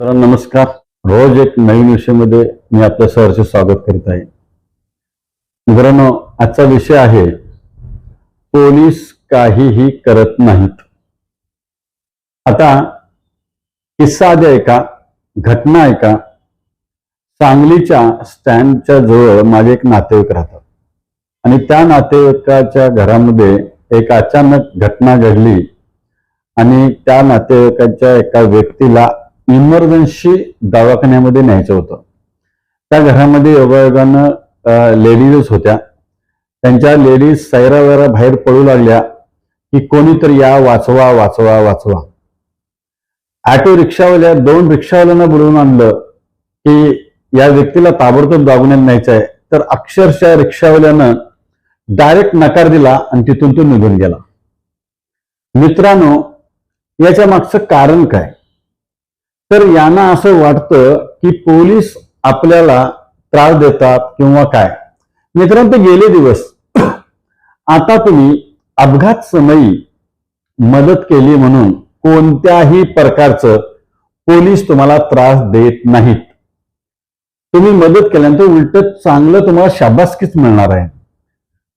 नमस्कार. रोज एक नवीन विषयामध्ये मी आपल्या सहर्ष स्वागत करीत आहे. मित्रांनो आजचा विषय आहे पोलीस काहीही करत नाहीत. आता किस्सा आधी ऐका घटना ऐका सांगलीच्या स्टँडच्या जवळ माझे एक नातेवाईक राहतात. आणि त्या नातेवाईकाच्या घरामध्ये एक अचानक घटना घडली आणि त्या नातेवाईकाच्या एका व्यक्तीला इमर्जन्सी दवाखान्यामध्ये न्यायचं होतं. त्या घरामध्ये योगायोगानं लेडीजच होत्या. त्यांच्या लेडीज सैरावैरा बाहेर पडू लागल्या की कोणीतरी या वाचवा वाचवा वाचवा. ऑटो रिक्षावाल्या दोन रिक्षावाल्यांना बोलवून आणलं की या व्यक्तीला ताबडतोब दाबण्यात न्यायचं आहे तर अक्षरशः रिक्षावाल्यानं डायरेक्ट नकार दिला आणि तिथून तो निघून गेला. मित्रांनो याच्या मागचं कारण काय? तर यांना असं वाटतं की पोलीस आपल्याला त्रास देतात किंवा काय. मित्रांनो ते गेले दिवस. आता तुम्ही अपघात समयी मदत केली म्हणून कोणत्याही प्रकारचं पोलीस तुम्हाला त्रास देत नाहीत. तुम्ही मदत केल्यानंतर उलट चांगलं तुम्हाला शाबासकीच मिळणार आहे.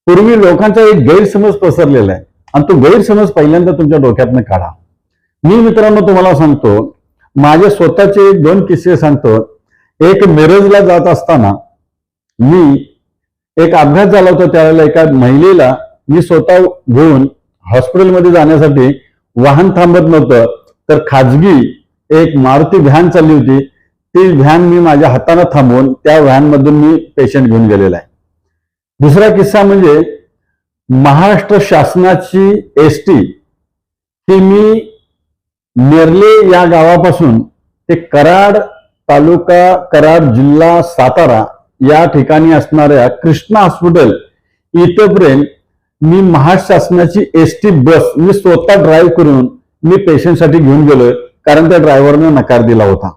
पूर्वी लोकांचा एक गैरसमज पसरलेला आहे. आणि तो गैरसमज पहिल्यांदा तुमच्या डोक्यातनं काढा. मी मित्रांनो तुम्हाला सांगतो माझे स्वतःचे दोन किस्से सांगतो. एक मिरजला जात असताना मी एक अपघात झाला होता त्यावेळेला एका महिलेला मी स्वतः घेऊन हॉस्पिटलमध्ये जाण्यासाठी वाहन थांबत नव्हतं. तर खाजगी एक मारुती व्हॅन चालली होती. ती व्हॅन मी माझ्या हाताने थांबवून त्या व्हॅनमधून मी पेशंट घेऊन गेलेला आहे. दुसरा किस्सा म्हणजे महाराष्ट्र शासनाची एस टी ही मी नेरले या गावापासून ते कराड तालुका कराड जिल्हा सातारा या ठिकाणी असणाऱ्या कृष्णा हॉस्पिटल इथपर्यंत मी महाराष्ट्र शासनाची एस टी बस मी स्वतः ड्राईव्ह करून मी पेशंटसाठी घेऊन गेलोय कारण त्या ड्रायव्हरने नकार दिला होता.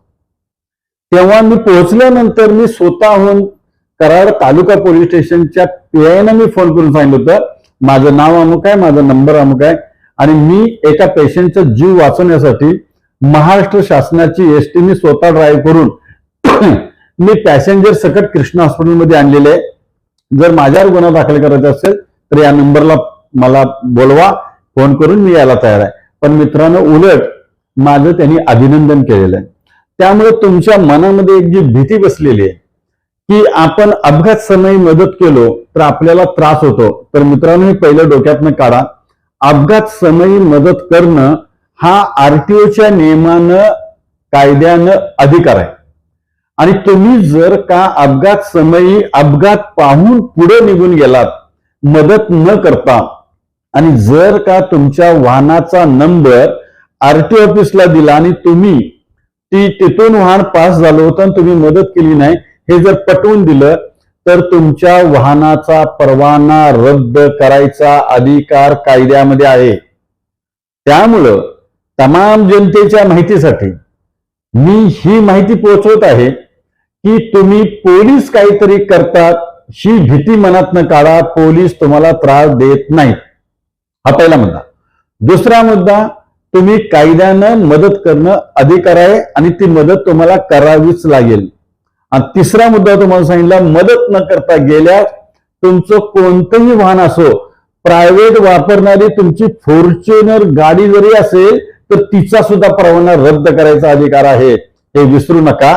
तेव्हा मी पोहोचल्यानंतर मी स्वतःहून कराड तालुका पोलीस स्टेशनच्या पीआयनं मी फोन करून सांगितलं होतं माझं नाव अमुक आहे माझा नंबर अमुक आहे आणि मी एका पेशंटचा जीव वाचवण्यासाठी महाराष्ट्र शासनाची एस टी मी स्वतः ड्राईव्ह करून मी पॅसेंजर सकट कृष्णा हॉस्पिटलमध्ये आणलेले जर माझ्यावर गुन्हा दाखल करायचा असेल तर या नंबरला मला बोलवा फोन करून मी यायला तयार आहे. पण मित्रांनो उलट माझं त्यांनी अभिनंदन केलेलं आहे. त्यामुळे तुमच्या मनामध्ये एक जी भीती बसलेली आहे की आपण अपघात समयी मदत केलो तर आपल्याला त्रास होतो. तर मित्रांनो हे पहिलं डोक्यातनं काढा. अपघात समयी मदत करणं हा आरटीओच्या नियमानं कायद्यानं अधिकार आहे. आणि तुम्ही जर का अपघात समयी अपघात पाहून पुढे निघून गेलात मदत न करता आणि जर का तुमच्या वाहनाचा नंबर आरटीओ ऑफिसला दिला आणि तुम्ही ती तिथून वाहन पास झालं होतं आणि तुम्ही मदत केली नाही हे जर पटवून दिलं तर तुमच्या वाहनाचा परवाना रद्द करायचा अधिकार कायद्यामध्ये आहे. त्यामुळं तमाम जनतेच्या माहितीसाठी मी ही माहिती पोहोचवत आहे की तुम्ही पोलीस काहीतरी करतात ही भीती मनात काढा पोलीस तुम्हाला त्रास देत नाहीत. हा पहिला मुद्दा. दुसरा मुद्दा तुम्ही कायद्यानं मदत करणं अधिकार आहे आणि ती मदत तुम्हाला करावीच लागेल. आणि तिसरा मुद्दा तुम्हाला सांगितला मदत न करता गेल्यास तुमचं कोणतंही वाहन असो प्रायव्हेट वापरणारी तुमची फॉर्च्युनर गाडी जरी असेल तर तिचा सुद्धा परवाना रद्द करायचा अधिकार आहे. हे विसरू नका.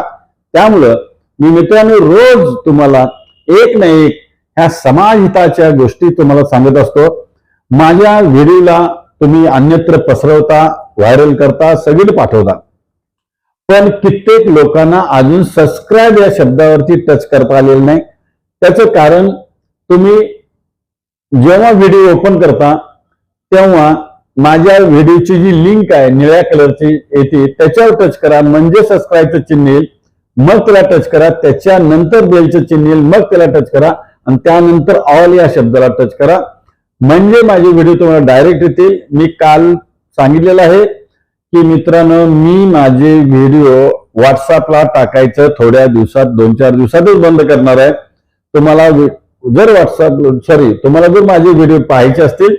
त्यामुळं मी मित्रांनो रोज तुम्हाला एक ना एक ह्या समाजहिताच्या गोष्टी तुम्हाला सांगत असतो. माझ्या व्हिडिओला तुम्ही अन्यत्र पसरवता व्हायरल करता सगळी पाठवता. पण कित्येक लोकांना अजून सबस्क्राईब या शब्दावरती टच करता आलेलं नाही. त्याचं कारण तुम्ही जेव्हा व्हिडिओ ओपन करता तेव्हा माझ्या व्हिडिओची जी लिंक आहे निळ्या कलरची येते त्याच्यावर टच करा. म्हणजे सबस्क्राईबचं चिन्ह येईल मग त्याला टच करा. त्याच्यानंतर बेलचं चिन्ह येईल मग त्याला टच करा. आणि त्यानंतर ऑल या शब्दाला टच करा. म्हणजे माझे व्हिडिओ तुम्हाला डायरेक्ट येतील. मी काल सांगितलेलं आहे की मित्रांनो मी माझे व्हिडिओ व्हॉट्सअपला टाकायचं थोड्या दिवसात दोन चार दिवसातच बंद करणार आहे. तुम्हाला जर व्हॉट्सअप सॉरी तुम्हाला जर माझे व्हिडिओ पाहायचे असतील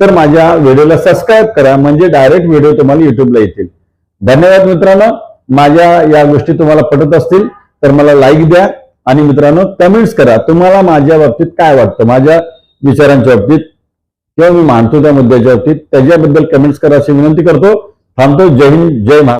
तर माझ्या व्हिडिओला सबस्क्राईब करा. म्हणजे डायरेक्ट व्हिडिओ तुम्हाला युट्यूबला येतील. धन्यवाद मित्रांनो. माझ्या या गोष्टी तुम्हाला पटत असतील तर मला लाईक द्या. आणि मित्रांनो कमेंट्स करा. तुम्हाला माझ्या बाबतीत काय वाटतं? माझ्या विचारांच्या बाबतीत किंवा मी मानतो त्या मुद्द्याच्या बाबतीत त्याच्याबद्दल कमेंट्स करा अशी विनंती करतो. थांबतो जय हिंद जय महाराष्ट्र।